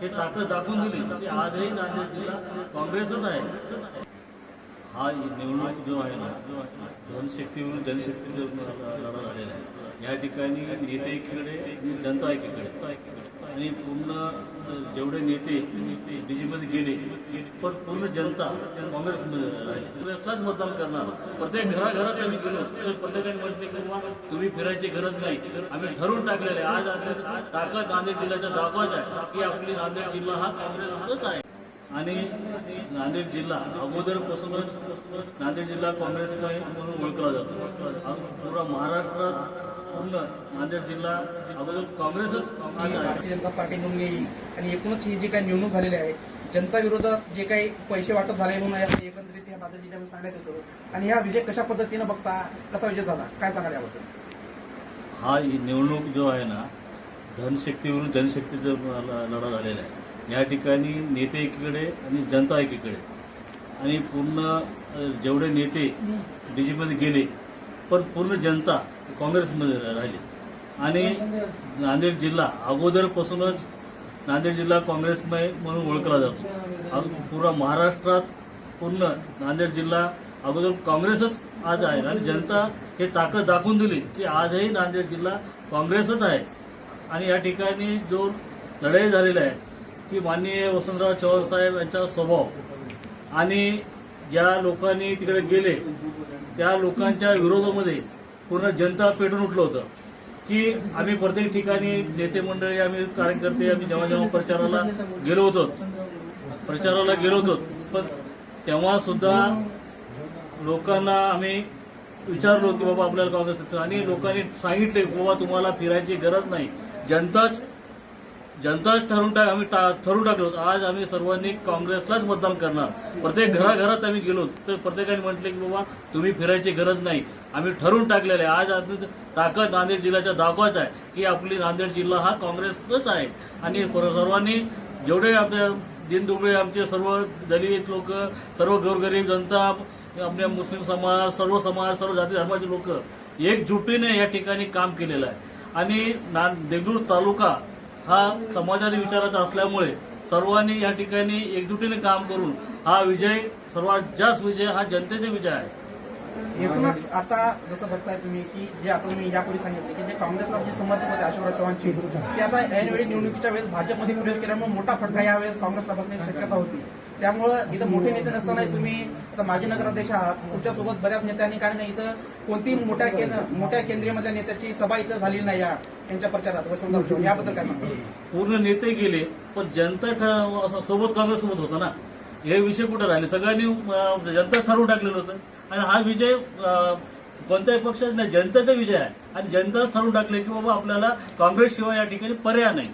हे ताकद दाखवून दिली. आजही नांदेड जिल्हा काँग्रेसच आहे. हा निवडणूक जो आहे ना धनशक्तीवरून जनशक्तीचा लढा झालेला आहे. या ठिकाणी नेते एकीकडे आणि जनता एकीकडे. आणि पूर्ण जेवढे नेते बीजेपीमध्ये गेले पण पूर्ण जनता काँग्रेसमध्ये राहिली. काँग्रेसलाच मतदान करणार. प्रत्येक घराघरात आम्ही गेलो तर प्रत्येकाने म्हटले की तुम्ही फिरायची गरज नाही. आम्ही ठरवून टाकलेले आज आज ताकद नांदेड जिल्ह्याचा दाखवाच आहे की आपली नांदेड जिल्हा हा काँग्रेसच आहे. आणि नांदेड जिल्हा अगोदरपासूनच नांदेड जिल्हा काँग्रेसमय म्हणून ओळखला जातो. हा पुरा महाराष्ट्रात पूर्ण नांदेड जिल्हा अगोदर काँग्रेसच भारतीय जनता पार्टी निवडून येईल आणि एकूणच ही जी काही निवडणूक झालेली आहे जनता विरोधात जे काही पैसे वाटप झाले म्हणून या एकंदरीत या नांदेड जिल्ह्यामध्ये सांगण्यात येतो. आणि हा विजय कशा पद्धतीनं बघता कसा विजय झाला? काय सांगाल याबद्दल? हा ही निवडणूक जो आहे ना धनशक्तीवरून जनशक्तीचा लढा झालेला आहे. या ठिकाणी नेते एकीकडे आणि जनता एकीकडे. आणि पूर्ण जेवढे नेते बीजेपीमध्ये गेले पण पूर्ण जनता काँग्रेसमध्ये राहिली. आणि नांदेड जिल्हा अगोदरपासूनच नांदेड जिल्हा काँग्रेसमय म्हणून ओळखला जातो. पूर्ण पुरा महाराष्ट्रात पूर्ण नांदेड जिल्हा अगोदर काँग्रेसच आज आहे. आणि जनता हे ताकद दाखवून दिली की आजही नांदेड जिल्हा काँग्रेसच आहे. आणि या ठिकाणी जो लढाई झालेला आहे की माननीय वसंतराव चव्हाण साहेब यांचा स्वभाव आणि ज्या लोकांनी तिकडे गेले त्या लोकांच्या विरोधामध्ये पूर्ण जनता पेटून उठलं होतं की आम्ही प्रत्येक ठिकाणी नेते मंडळी आम्ही कार्यकर्ते आम्ही जेव्हा जेव्हा प्रचाराला गेलो होतो प्रचाराला गेलो होतो पण तेव्हा सुद्धा लोकांना आम्ही विचारलो की बाबा आपल्याला काँग्रेस आणि लोकांनी सांगितले की बाबा तुम्हाला फिरायची गरज नाही. जनताच जनताच ठरवून टाक आम्ही टा- ठरवून टाकलो. आज आम्ही सर्वांनी काँग्रेसलाच मतदान करणार. प्रत्येक घराघरात आम्ही गेलो तर प्रत्येकाने म्हटले की बाबा तुम्ही फिरायची गरज नाही. आम्ही ठरवून टाकलेले आहे. आज आम्ही ताकद नांदेड जिल्ह्याचा दाखवाच आहे की आपली नांदेड जिल्हा हा काँग्रेसच आहे. आणि पर- सर्वांनी जेवढे आपल्या दिनदुबळे आमचे सर्व दलित लोक सर्व गोरगरीब जनता आपल्या मुस्लिम समाज सर्व समाज सर्व जाती धर्माचे लोक एकजुटीने या ठिकाणी काम केलेलं आहे. आणि ना देगलूर तालुका हा समाजाच्या विचाराचा असल्यामुळे सर्वांनी या ठिकाणी एकजुटीने काम करून हा विजय सर्वात जास्त विजय हा जनतेचा विजय आहे. एकूणच आता जसं बघताय तुम्ही की जे आता तुम्ही यापूर्वी सांगितलं की जे काँग्रेसला जे समर्थक होते अशोकराव चव्हाणची ते आता ऐनवेळी निवडणुकीच्या वेळेस भाजपमध्ये प्रवेश केल्यामुळे मोठा फटका यावेळेस काँग्रेसला बघण्याची शक्यता होती. त्यामुळं इथं मोठे नेते नसताना तुम्ही आता माजी नगराध्यक्ष आहात तुमच्यासोबत बऱ्याच नेत्यांनी कारण नाही इथं कोणतीही मोठ्या केंद्र मोठ्या केंद्रीयमधल्या नेत्याची सभा इथं झाली नाही या त्यांच्या प्रचारात वसंतराव याबद्दल काय सांगतो? पूर्ण नेते गेले पण जनता असं सोबत काँग्रेस सोबत होता ना. हे विषय कुठे राहिले? सगळ्यांनी जनता ठरवून टाकलेलं होतं. आणि हा विजय कोणत्याही पक्षाचा नाही जनतेचा विजय आहे. आणि जनताच ठरवून टाकले की बाबा आपल्याला काँग्रेस शिवाय या ठिकाणी पर्याय नाही.